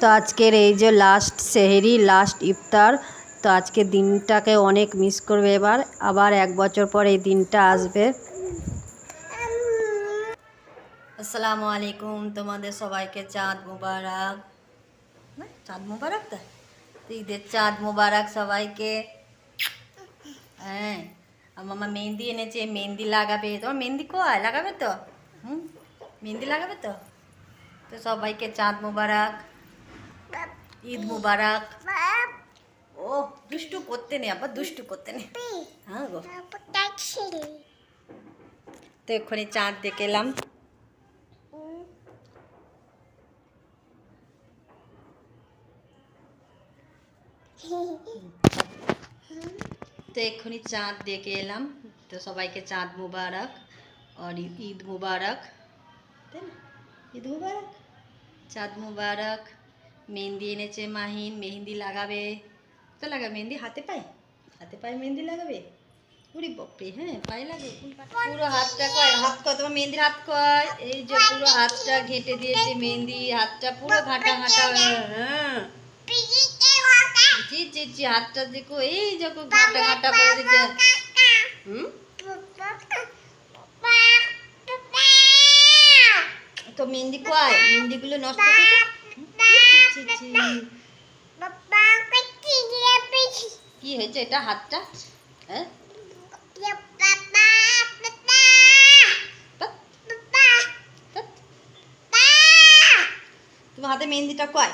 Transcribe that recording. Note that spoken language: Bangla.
তো আজকের এই যে লাস্ট সেহেরি লাস্ট ইফতার, তো আজকে দিনটাকে অনেক মিস করবে এবার। আবার এক বছর পর এই দিনটা আসবে। আসসালামু আলাইকুম, তোমাদের সবাইকে চাঁদ মুবারক। চাঁদ মুবারক তো? ঈদের চাঁদ মুবারক সবাইকে। হ্যাঁ আর মামা মেহেন্দি এনেছে, মেহেন্দি লাগাবে। তোমার মেহেন্দি কোয়ায় লাগাবে তো? হুম, মেহেন্দি লাগাবে তো? তো সবাইকে চাঁদ মুবারক। ঈদ মুবারক। ও দুষ্টু করতে নেই আবার দুষ্টু করতে নেই। হ্যাঁ তো এক্ষুনি চাঁদ দেখে এলাম। তো এক্ষুনি চাঁদ দেখে এলাম। তো সবাইকে চাঁদ মুবারক আর ঈদ- ঈদ মুবারক। তাই না? ঈদ মুবারক? চাঁদ মুবারক। মেহেন্দি এনেছে মাহিন মেহেন্দি লাগাবে। তো লাগা, মেহেন্দি হাতে পায়? হাতে পায়ে মেহেন্দি লাগাবে? উড়ি বপরে হ্যাঁ পায়ে লাগে পুরো হাতটা কয়, হাত কয়, তোমার মেহেন্দির হাত কয়? এই যে পুরো হাতটা ঘেঁটে দিয়েছে মেহেন্দি, হাতটা পুরো ঘাটা ঘাটা হ্যাঁ। জি জি জি হাতটা দেখো, এই দেখো, ঘাটা ঘাটা করে দিচ্ছে হুম? তো মেহেন্দি কয়? মেহেন্দিগুলো নষ্ট ছি। কি হয়েছে এটা হাতটা? হ্যাঁ। তোমার হাতে মেহেন্দিটা কয়?